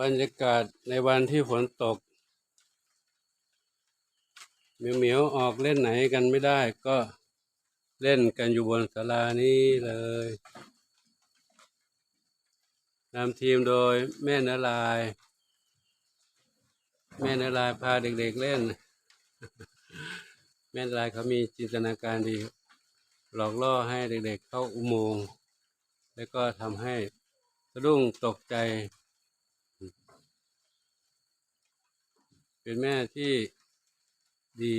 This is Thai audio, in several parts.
บรรยากาศในวันที่ฝนตกเหมียวเหมียวๆออกเล่นไหนกันไม่ได้ ก็เล่นกันอยู่บนศาลานี้เลยนำทีมโดยแม่นาราย แม่นารายพาเด็กๆเล่น แม่นารายเขามีจินตนาการดี หลอกล่อให้เด็กๆเข้าอุโมงค์แล้วก็ทำให้สะดุ้งตกใจ เป็นแม่ที่ดี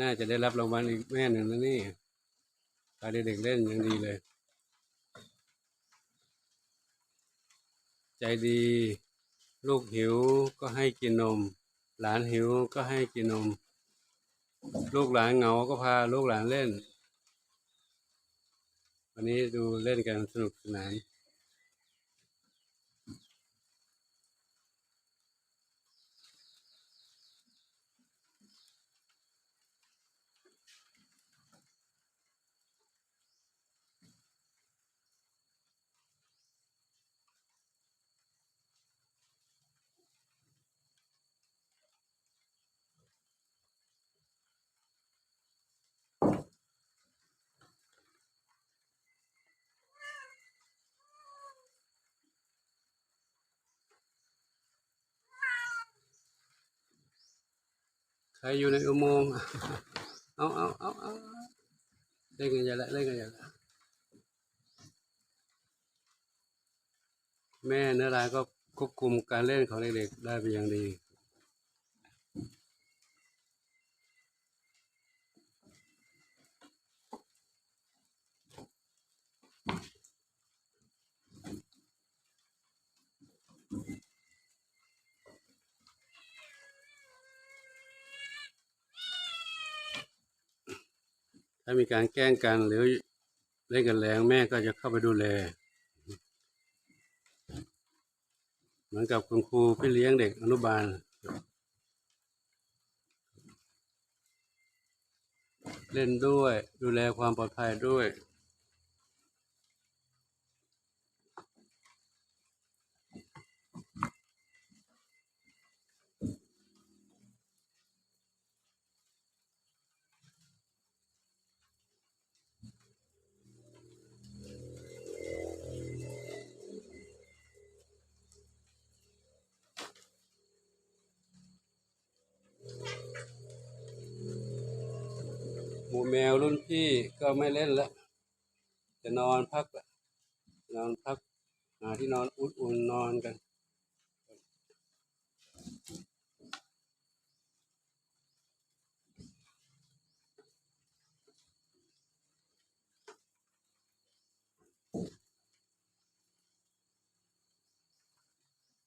น่าจะได้รับรางวัลอีกแม่หนึ่งนะนี่พาเด็กๆเล่นย่างดีเลย ใจดี ลูกหิวก็ให้กินนม หลานหิวก็ให้กินนม ลูกหลานเหงาก็พาลูกหลานเล่น วันนี้ดูเล่นกันสนุกสนาน รอยู่ในอุโมงค์เอาเอาเอาเอาเล่นกันอย่าละเล่นกันอย่าละแม่เนื้อรายก็ควบคุมการเล่นของเด็กๆได้เป็นอย่างดี ถ้ามีการแกล้งกันหรือเล่นกันแรงแม่ก็จะเข้าไปดูแล เหมือนกับคุณครูพี่เลี้ยงเด็กอนุบาล เล่นด้วยดูแลความปลอดภัยด้วย หมูแมวรุ่นพี่ก็ไม่เล่นแล้วจะนอนพักละนอนพักหาที่นอนอุ่นๆนอนกัน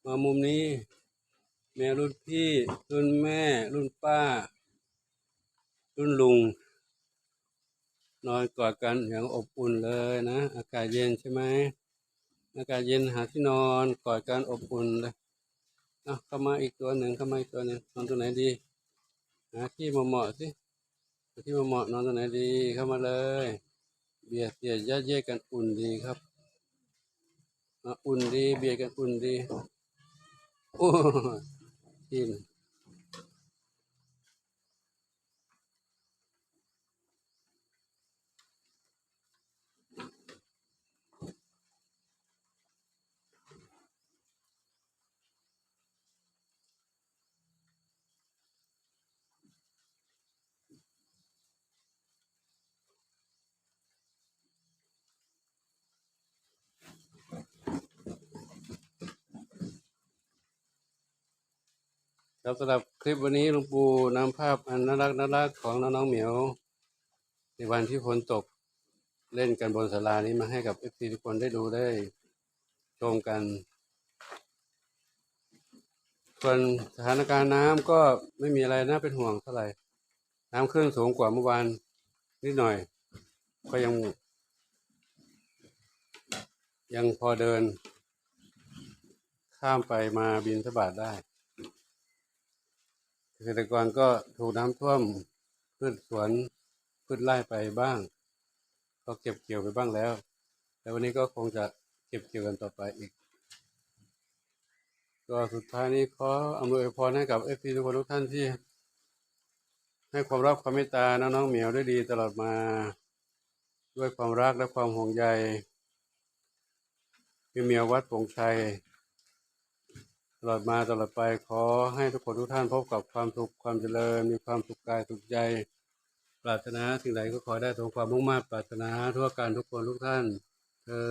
มามุมนี้ แมวรุ่นพี่ รุ่นแม่ รุ่นป้า รุ่นลุง นอนกอดกันอย่างอบอุ่นเลยนะ อากาศเย็นใช่ไหมอากาศเย็นหาที่นอนกอดกันอบอุ่นเลยเอาเข้ามาอีกตัวหนึ่งเข้ามาอีกตัวหนึ่งนอนตัวไหนดีหาที่เหมาะๆสิหาที่เหมาะๆนอนตัวไหนดีเข้ามาเลย เบียดเบียดยัดเยียดกันอุ่นดีครับอุ่นดีเบียดกันอุ่นดีโอ้ที่ ครับสำหรับคลิปวันนี้หลวงปู่นำภาพอันน่ารักน่ารักของน้องๆเหมียว ในวันที่ฝนตกเล่นกันบนศาลานี้มาให้กับเอฟซีทุกคนได้ดูได้ชมกัน ส่วนสถานการณ์น้ำก็ไม่มีอะไรน่าเป็นห่วงเท่าไหร่ น้ำขึ้นสูงกว่าเมื่อวานนิดหน่อย ก็ยัง ยังพอเดิน ข้ามไปมาบินสบาทได้ เกษตรกรก็ถูกน้ำท่วมพืชสวนพืชไร่ไปบ้าง ก็เก็บเกี่ยวไปบ้างแล้ว แต่วันนี้ก็คงจะเก็บเกี่ยวกันต่อไปอีก ก็สุดท้ายนี้ขออำนวยพรให้กับเอฟซีทุกคนทุกท่านที่ ให้ความรักความเมตตาน้องๆเหมียวได้ดีตลอดมา ด้วยความรักและความห่วงใยพี่เหมียววัดปงชัย ตลอดมาตลอดไปขอให้ทุกคนทุกท่านพบกับความสุขความเจริญ มีความสุขกายสุขใจ ปรารถนาสิ่งใดก็ขอได้สมความมุ่งมั่นปรารถนาทั่วการทุกคนทุกท่านเทิ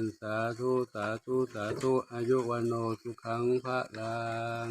นสาธุสาธุสาธุอายุวันโนสุขังพระลัง